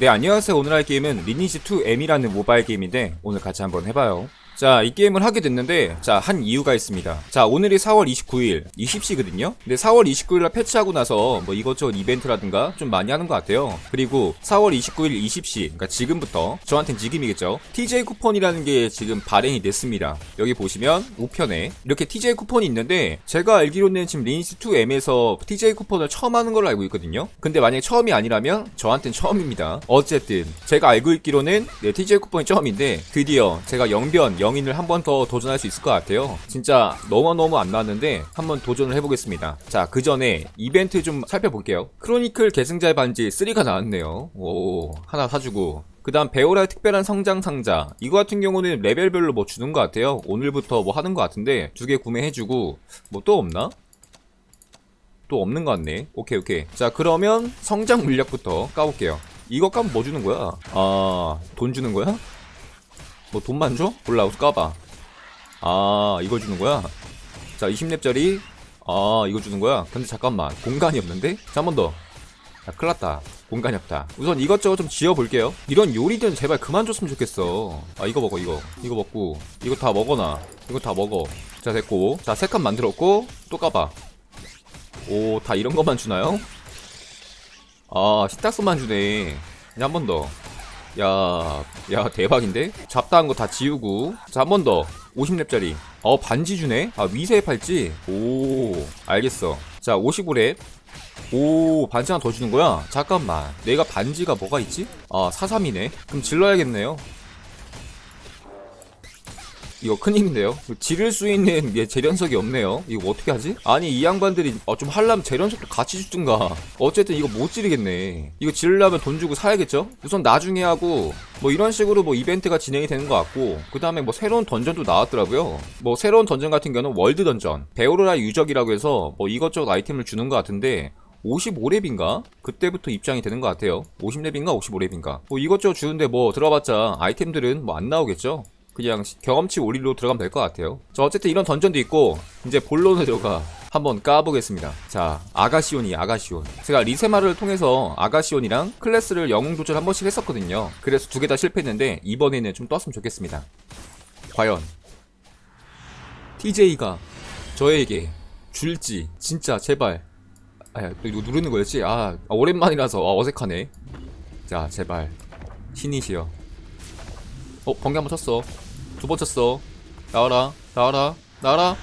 네 안녕하세요. 오늘 할 게임은 리니지2 M이라는 모바일 게임인데 오늘 같이 한번 해봐요 자 이 게임을 하게 됐는데 자 한 이유가 있습니다. 자 오늘이 4월 29일 20시거든요? 근데 4월 29일날 패치하고 나서 뭐 이것저것 이벤트라든가 좀 많이 하는 것 같아요. 그리고 4월 29일 20시 그러니까 지금부터 저한텐 지금이겠죠? TJ 쿠폰이라는 게 지금 발행이 됐습니다. 여기 보시면 우편에 이렇게 TJ 쿠폰이 있는데 제가 알기로는 지금 리니지2 M에서 TJ 쿠폰을 처음 하는 걸로 알고 있거든요? 근데 만약에 처음이 아니라면 저한텐 처음입니다. 어쨌든 제가 알고 있기로는 네, TJ 쿠폰이 처음인데 드디어 제가 영변 영 인을 한 번 더 도전할 수 있을 것 같아요. 진짜 너무너무 안 나왔는데 한번 도전을 해보겠습니다. 자 그 전에 이벤트 좀 살펴볼게요. 크로니클 계승자의 반지 3가 나왔네요. 오 하나 사주고. 그 다음 베오라의 특별한 성장 상자. 이거 같은 경우는 레벨별로 뭐 주는 것 같아요. 오늘부터 뭐 하는 것 같은데 두 개 구매해주고. 뭐 또 없나? 또 없는 것 같네. 오케이 오케이. 자 그러면 성장 물약부터 까볼게요. 이거 까면 뭐 주는 거야? 아 돈 주는 거야? 뭐 돈만 줘? 몰라 까봐. 아 이걸 주는 거야? 자 20렙짜리. 아 이거 주는 거야? 근데 잠깐만 공간이 없는데? 자 한 번 더. 야 큰일 났다. 공간이 없다. 우선 이것저것 좀 지어볼게요. 이런 요리든 제발 그만 줬으면 좋겠어. 아 이거 먹어 이거. 이거 먹고. 이거 다 먹어놔. 이거 다 먹어. 자 됐고. 자 세 칸 만들었고 또 까봐. 오 다 이런 것만 주나요? 아 식탁수만 주네. 한 번 더 야, 야, 대박인데? 잡다한 거 다 지우고. 자, 한 번 더. 50렙짜리. 어, 반지 주네? 아, 위세 팔찌? 오, 알겠어. 자, 55렙. 오, 반지 하나 더 주는 거야? 잠깐만. 내가 반지가 뭐가 있지? 아, 43이네. 그럼 질러야겠네요. 이거 큰 힘인데요? 지를 수 있는 얘 재련석이 없네요. 이거 어떻게 하지? 아니 이 양반들이 어, 좀 하려면 재련석도 같이 주든가. 어쨌든 이거 못 지르겠네. 이거 지르려면 돈 주고 사야겠죠? 우선 나중에 하고 뭐 이런 식으로 뭐 이벤트가 진행이 되는 것 같고 그 다음에 뭐 새로운 던전도 나왔더라고요. 뭐 새로운 던전 같은 경우는 월드 던전, 베오로라 유적이라고 해서 뭐 이것저것 아이템을 주는 것 같은데 55렙인가? 그때부터 입장이 되는 것 같아요. 50렙인가? 55렙인가? 뭐 이것저것 주는데 뭐 들어봤자 아이템들은 뭐 안 나오겠죠? 그냥 경험치 올리로 들어가면 될 것 같아요. 자, 어쨌든 이런 던전도 있고, 이제 본론으로 들어가 한번 까보겠습니다. 자, 아가시온이 아가시온. 제가 리세마를 통해서 아가시온이랑 클래스를 영웅 도전 한 번씩 했었거든요. 그래서 두 개 다 실패했는데, 이번에는 좀 떴으면 좋겠습니다. 과연, TJ가 저에게 줄지, 진짜, 제발. 아, 또 이거 누르는 거였지? 아, 아, 오랜만이라서 아, 어색하네. 자, 제발. 신이시여. 어, 번개 한번 쳤어. 두 번 쳤어. 나와라, 나와라, 나와라.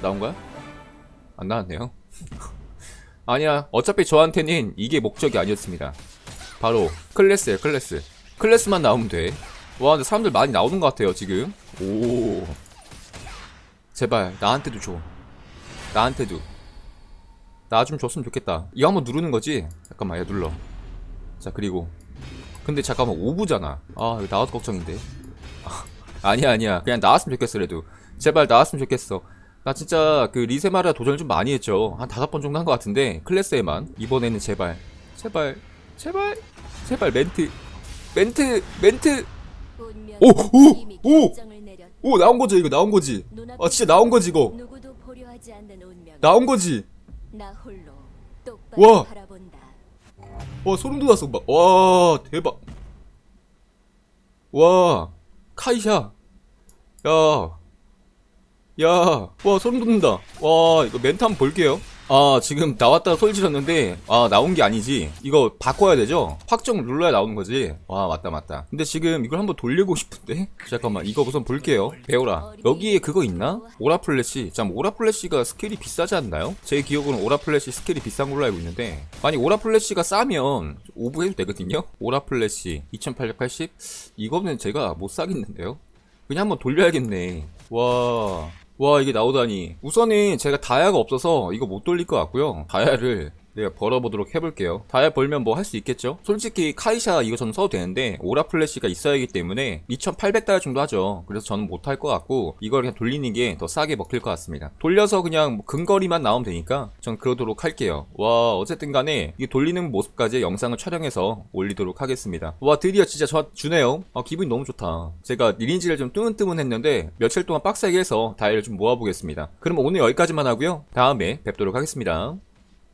나온 거야? 안 나왔네요. 아니야, 어차피 저한테는 이게 목적이 아니었습니다. 바로 클래스예요, 클래스. 클래스만 나오면 돼. 와, 근데 사람들 많이 나오는 것 같아요, 지금. 오. 제발, 나한테도 줘. 나한테도. 나 좀 줬으면 좋겠다. 이거 한번 누르는 거지? 잠깐만, 야, 눌러. 자, 그리고. 근데 잠깐만, 5부잖아. 아, 나와도 걱정인데. 아니야 아니야. 그냥 나왔으면 좋겠어 그래도. 제발 나왔으면 좋겠어. 나 진짜 그 리세마라 도전을 좀 많이 했죠. 한 다섯 번 정도 한 것 같은데 클래스에만. 이번에는 제발. 제발. 제발. 제발 멘트. 멘트 멘트. 오, 오, 오! 오 나온 거지 이거 나온 거지. 아 진짜 나온 거지 이거. 나온 거지. 와. 와 소름 돋았어 막. 와 대박. 와 카이샤 야 야 와 소름 돋는다. 와 이거 멘트 한번 볼게요. 아 지금 나왔다가 소리 질렀는데 아 나온 게 아니지. 이거 바꿔야 되죠? 확정 눌러야 나오는 거지? 와 맞다 맞다. 근데 지금 이걸 한번 돌리고 싶은데? 잠깐만 이거 우선 볼게요. 배우라. 여기에 그거 있나? 오라 플래시. 참 오라 플래시가 스킬이 비싸지 않나요? 제 기억으로는 오라 플래시 스킬이 비싼 걸로 알고 있는데. 아니 오라 플래시가 싸면 오브해도 되거든요? 오라 플래시 2880 이거는 제가 못 사겠는데요 그냥 한번 돌려야겠네. 와. 와, 이게 나오다니. 우선은 제가 다이아가 없어서 이거 못 돌릴 것 같고요. 다이아를 내가 벌어보도록 해볼게요. 다이아 벌면 뭐 할 수 있겠죠? 솔직히 카이샤 이거 저는 써도 되는데 오라 플래시가 있어야 하기 때문에 2800달러 정도 하죠. 그래서 저는 못할 것 같고 이걸 그냥 돌리는 게 더 싸게 먹힐 것 같습니다. 돌려서 그냥 뭐 근거리만 나오면 되니까 전 그러도록 할게요. 와 어쨌든 간에 이 돌리는 모습까지 영상을 촬영해서 올리도록 하겠습니다. 와 드디어 진짜 저 주네요. 아 기분이 너무 좋다. 제가 리니지를 좀 뜨문뜨문 했는데 며칠 동안 빡세게 해서 다이아를 좀 모아보겠습니다. 그럼 오늘 여기까지만 하고요. 다음에 뵙도록 하겠습니다.